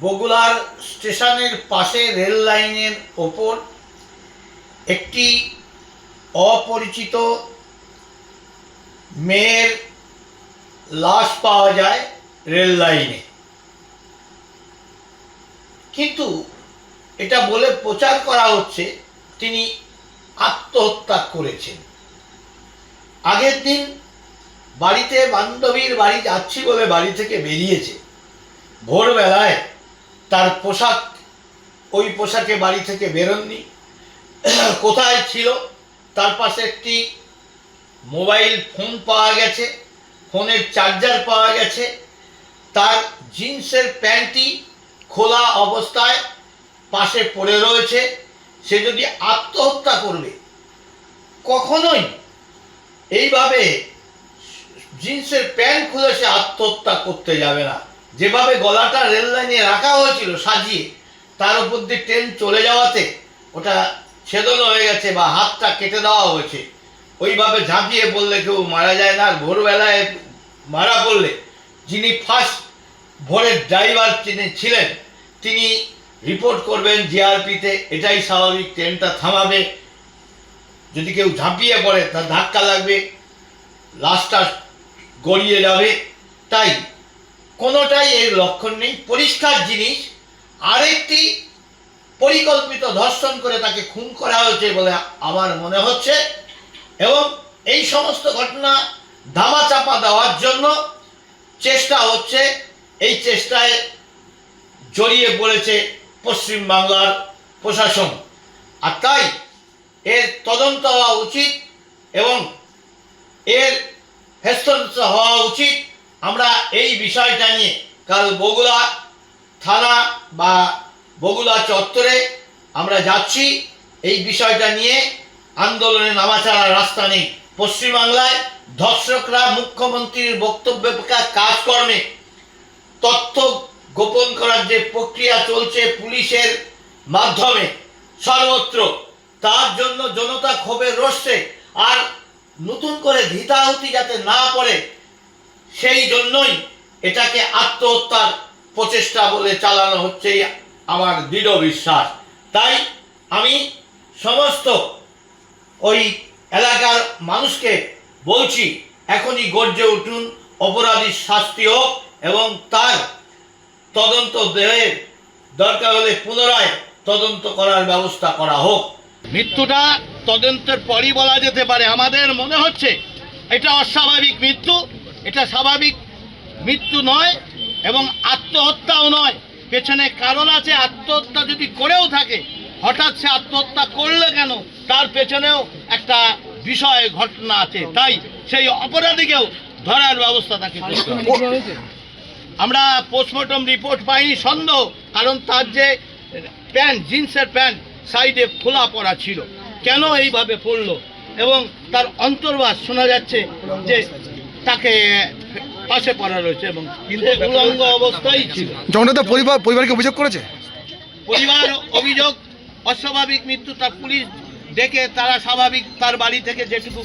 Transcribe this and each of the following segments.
বগুড়ার স্টেশনের পাশে রেল লাইনের ওপর একটি অপরিচিত মেয়ের লাশ পাওয়া যায় রেল লাইনে। কিন্তু এটা বলে প্রচার করা হচ্ছে, তিনি আত্মহত্যা করেছেন। আগের দিন বাড়িতে বান্ধবীর বাড়ি যাচ্ছি বলে বাড়ি থেকে বেরিয়েছে। ভোরবেলায় তার পোশাক, ওই পোশাকে বাড়ি থেকে বেরোননি। কোথায় ছিল? তার পাশে একটি মোবাইল ফোন পাওয়া গেছে, ফোনের চার্জার পাওয়া গেছে। তার জিন্সের প্যান্টটি খোলা অবস্থায় পাশে পড়ে রয়েছে। সে যদি আত্মহত্যা করবে, কখনোই। এইভাবে জিন্সের প্যান্ট খুলে সে আত্মহত্যা করতে যাবে না। যেভাবে গলাটা রেল লাইনে রাখা হয়েছিল সাজিয়ে, তার উপর দিয়ে ট্রেন চলে যাওয়াতে ওটা ছেদন হয়ে গেছে বা হাতটা কেটে দেওয়া হয়েছে। ওইভাবে ঝাঁপিয়ে পড়লে কেউ মারা যায় না, আর ভোরবেলায় মারা পড়লে যিনি ফার্স্ট ভোরের ড্রাইভার যিনি ছিলেন, তিনি রিপোর্ট করবেন জিআরপিতে এটাই স্বাভাবিক ট্রেনটা থামাবে। যদি কেউ ঝাঁপিয়ে পড়ে, তার ধাক্কা লাগবে লাশটা গড়িয়ে যাবে, তাই কোনোটাই এর লক্ষণ নেই। পরিষ্কার জিনিস। আরেকটি পরিকল্পিত ধর্ষণ করে তাকে খুন করা হয়েছে বলে আমার মনে হচ্ছে। এবং এই সমস্ত ঘটনা ধামাচাপা দেওয়ার জন্য চেষ্টা হচ্ছে। এই চেষ্টায় জড়িয়ে পড়েছে পশ্চিমবাংলার প্রশাসন। আর তাই এর তদন্ত হওয়া উচিত এবং এর হেস্তনেস্ত হওয়া উচিত। আমরা এই বিষয়টা নিয়ে কাল বগুড়া থানা বা বগুড়া চত্বরে আমরা যাচ্ছি, এই বিষয়টা নিয়ে আন্দোলনে নামাচাড়ার রাস্তা নেই। পশ্চিমবাংলায় ধর্ষকরা মুখ্যমন্ত্রীর বক্তব্য কাজকর্মে তথ্য গোপন করার যে প্রক্রিয়া চলছে পুলিশের মাধ্যমে সর্বত্র, তার জন্য জনতা ক্ষোভের রোষে আর নতুন করে ধিতাহুতি যাতে না পড়ে সেই জন্যই এটাকে আত্মহত্যার প্রচেষ্টা বলে চালানো হচ্ছে আমার দৃঢ় বিশ্বাস। তাই আমি সমস্ত ওই এলাকার মানুষকে বলছি, এখনই গর্জে উঠুন অপরাধীর শাস্তি হোক এবং তার তদন্ত দেহের দরকার হলে পুনরায় তদন্ত করার ব্যবস্থা করা হোক। মৃত্যুটা তদন্তের পরই বলা যেতে পারে। আমাদের মনে হচ্ছে এটা অস্বাভাবিক মৃত্যু। এটা স্বাভাবিক। মৃত্যু নয় এবং আত্মহত্যাও নয়। পেছনে কারণ আছে আত্মহত্যা যদি করেও থাকে হঠাৎ সে আত্মহত্যা করলে কেন? তার পেছনেও একটা বিষয় ঘটনা আছে। তাই সেই অপরাধীকেও ধরার ব্যবস্থা তাকে হবে। আমরা পোস্টমর্টম রিপোর্ট পাইনি সন্দেহ কারণ তার যে প্যান্ট জিন্সের প্যান্ট সাইডে খোলা পড়া ছিল। কেন এইভাবে পড়ল? এবং তার অন্তর্বাস শোনা যাচ্ছে যে তাকে পাশে পড়া রয়েছে এবং কিন্তু উলঙ্গ অবস্থায় ছিল। জগন্নাথ পরিবার পরিবারকে অভিযোগ করেছে? পরিবার অভিযোগ অস্বাভাবিক মৃত্যু তার পুলিশ ডেকে তারা স্বাভাবিক তার বাড়ি থেকে যেটুকু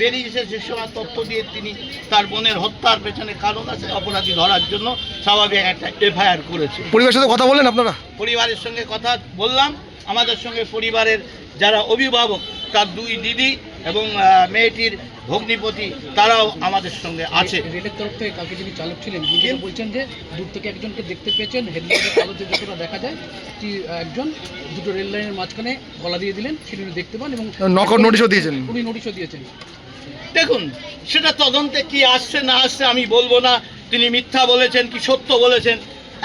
বেরিয়েছে সে সময় তথ্য দিয়ে তিনি তার বোনের হত্যার পেছনে কারণ আছে অপরাধী ধরার জন্য স্বাভাবিক একটা এফআইআর করেছে। পরিবারের সাথে কথা বললেন আপনারা? পরিবারের সঙ্গে কথা বললাম আমাদের সঙ্গে পরিবারের যারা অভিভাবক তার দুই দিদি এবং মেয়েটির ভগ্নিপতি তারাও আমাদের সঙ্গে আছে। রেলের তরফ থেকে কালকে যিনি চালক ছিলেন তিনি বলছেন যে দূর থেকে একজনকে দেখতে পেয়েছেন হেডলাইটের আলোতে যতটা দেখা যায়। একজন দুটো রেল লাইনের মাঝখানে গলা দিয়ে দিলেন সেটি উনি দেখতে পান এবং নকআউট নোটিশও দিয়েছেন। উনি নোটিশও দিয়েছেন। দেখুন সেটা তদন্তে কি আসছে না আসছে আমি বলব না। তিনি মিথ্যা বলেছেন কি সত্য বলেছেন?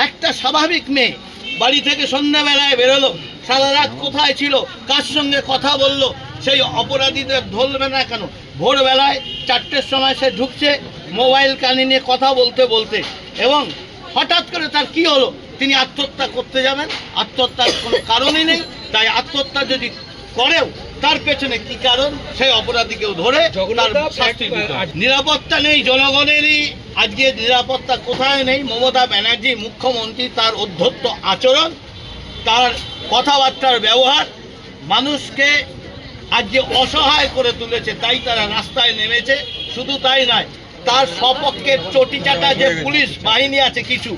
একটা স্বাভাবিক মেয়ে বাড়ি থেকে সন্ধ্যাবেলায় বেরোলো সারা রাত কোথায় ছিল কার সঙ্গে কথা বলল সেই অপরাধীদের ধরবে না কেন? ভোরবেলায় চারটের সময় সে ঢুকছে মোবাইল কানে নিয়ে কথা বলতে বলতে। এবং হঠাৎ করে তার কি হলো? তিনি আত্মহত্যা করতে যাবেন। আত্মহত্যার কোনো কারণই নেই। তাই আত্মহত্যা যদি করেও তার পেছনে কি কারণ? সেই অপরাধীকেও ধরে শাস্তি নিরাপত্তা নেই জনগণেরই। আজকে নিরাপত্তা কোথায় নেই? মমতা ব্যানার্জি মুখ্যমন্ত্রী তার অধ্যত্ত আচরণ তার কথাবার্তার ব্যবহার মানুষকে আজকে অসহায় করে তুলেছে তাই তারা রাস্তায় নেমেছে। শুধু তাই নয় তার সপক্ষের চটিচাটা যে পুলিশ বাহিনী আছে কিছু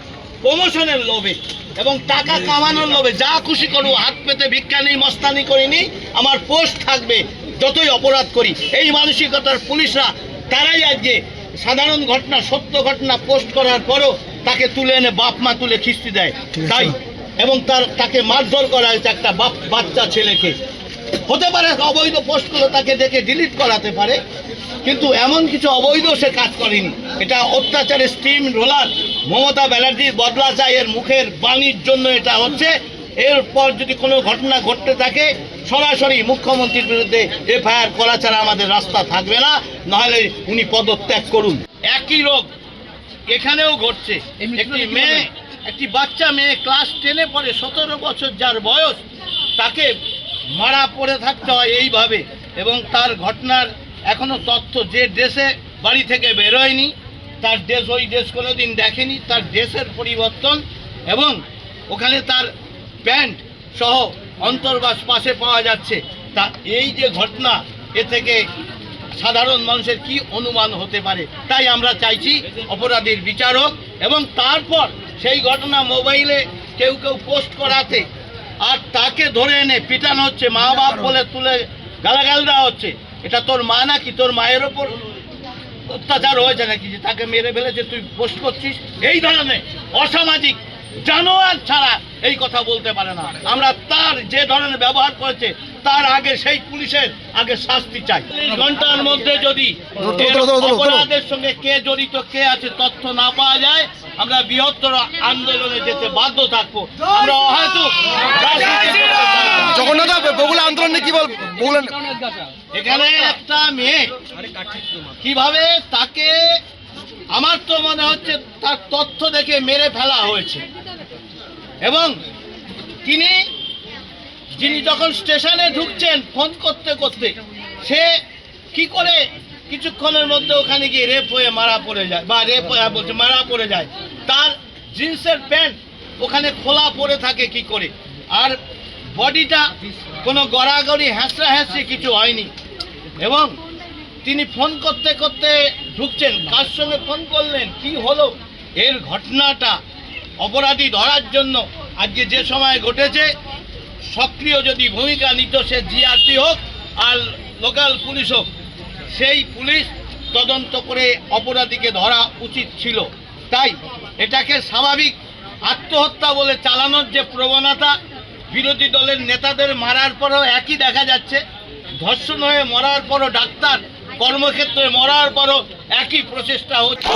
প্রমোশনের লোভে এবং টাকা কামানোর লোভে যা খুশি করব হাত পেতে ভিক্ষা নেই মস্তানি করিনি আমার পোস্ট থাকবে যতই অপরাধ করি। এই মানসিকতার পুলিশরা তারাই আজকে সাধারণ ঘটনা সত্য ঘটনা পোস্ট করার পরও তাকে তুলে এনে বাপ মা তুলে খিস্তি দেয়। তাই এবং তার তাকে মারধর করা হয়েছে একটা বাপ বাচ্চা ছেলেকে। হতে পারে অবৈধ পোস্টগুলো তাকে দেখে ডিলিট করাতে পারে কিন্তু এমন কিছু অবৈধ সে কাজ করেনি। এটা অত্যাচারের স্টিম রোলার মমতা ব্যানার্জির বদলা চাই এর মুখের বাণীর জন্য এটা হচ্ছে। এরপর যদি কোনো ঘটনা ঘটতে থাকে সরাসরি মুখ্যমন্ত্রীর বিরুদ্ধে এফআইআর করা ছাড়া আমাদের রাস্তা থাকবে না নাহলে উনি পদত্যাগ করুন। একই রোগ এখানেও ঘটছে। একটি মেয়ে একটি বাচ্চা মেয়ে ক্লাস টেনে পড়ে সতেরো বছর যার বয়স তাকে মারা পড়ে থাকতে হয় এইভাবে। এবং তার ঘটনার এখনও তথ্য যে ড্রেসে বাড়ি থেকে বেরোয়নি, তার ড্রেস ওই ড্রেস কোনোদিন দেখেনি, তার ড্রেসের পরিবর্তন এবং ওখানে তার প্যান্ট সহ অন্তর্বাস পাশে পাওয়া যাচ্ছে। তা এই যে ঘটনা, এ থেকে সাধারণ মানুষের কি অনুমান হতে পারে? তাই আমরা চাইছি অপরাধীর বিচারক এবং তারপর সেই ঘটনা মোবাইলে কেউ কেউ পোস্ট করাতে আর তাকে ধরে এনে পিটানো হচ্ছে মা বাপ বলে তুলে গালাগাল দেওয়া হচ্ছে। এটা তোর মা নাকি? তোর মায়ের ওপর অত্যাচার হয়েছে নাকি যে তাকে মেরে ফেলেছে? তুই পোস্ট করছিস? এই ধরনের অসামাজিক জানোয়ার ছাড়া এই কথা বলতে পারে না। আমরা তার যে ধরনের ব্যবহার করেছে তার আগে সেই পুলিশের আগে শাস্তি চাই। ঘণ্টার মধ্যে যদি। অপরাধের সঙ্গে কে জড়িত কে আছে তথ্য না পাওয়া যায় আমরা বৃহত্তর আন্দোলনে যেতে বাধ্য থাকব। আমরা হয়তো জগন্নাথ বগুলা আন্দোলন কি বল বগুলা এখানে একটা মেয়ে কীভাবে তাকে আমার তো মনে হচ্ছে তার তথ্য দেখে মেরে ফেলা হয়েছে। এবং তিনি যিনি যখন স্টেশনে ঢুকছেন ফোন করতে করতে, সে কি করে কিছুক্ষণের মধ্যে ওখানে গিয়ে রেপ হয়ে মারা পড়ে যায়, বা রেপ হয়ে বলছে মারা পড়ে যায়। তার জিন্সের প্যান্ট ওখানে খোলা পড়ে থাকে কি করে? আর বডিটা কোনো গড়াগড়ি, হ্যাঁচড়া হ্যাঁচড়ে কিছু হয়নি। এবং তিনি ফোন করতে করতে ঢুকছেন, কার সঙ্গে ফোন করলেন, কি হলো? এর ঘটনাটা অপরাধী ধরার জন্য আজকে যে সময় ঘটেছে সক্রিয় যদি ভূমিকা নিত সে জিআরপি হোক আর লোকাল পুলিশ হোক, সেই পুলিশ তদন্ত করে অপরাধীকে ধরা উচিত ছিল। তাই এটাকে স্বাভাবিক আত্মহত্যা বলে চালানোর যে প্রবণতা, বিরোধী দলের নেতাদের মারার পরেও একই দেখা যাচ্ছে। ধর্ষণ হয়ে মরার পরও ডাক্তার, কর্মক্ষেত্রে মরার পরও একই প্রচেষ্টা হচ্ছে!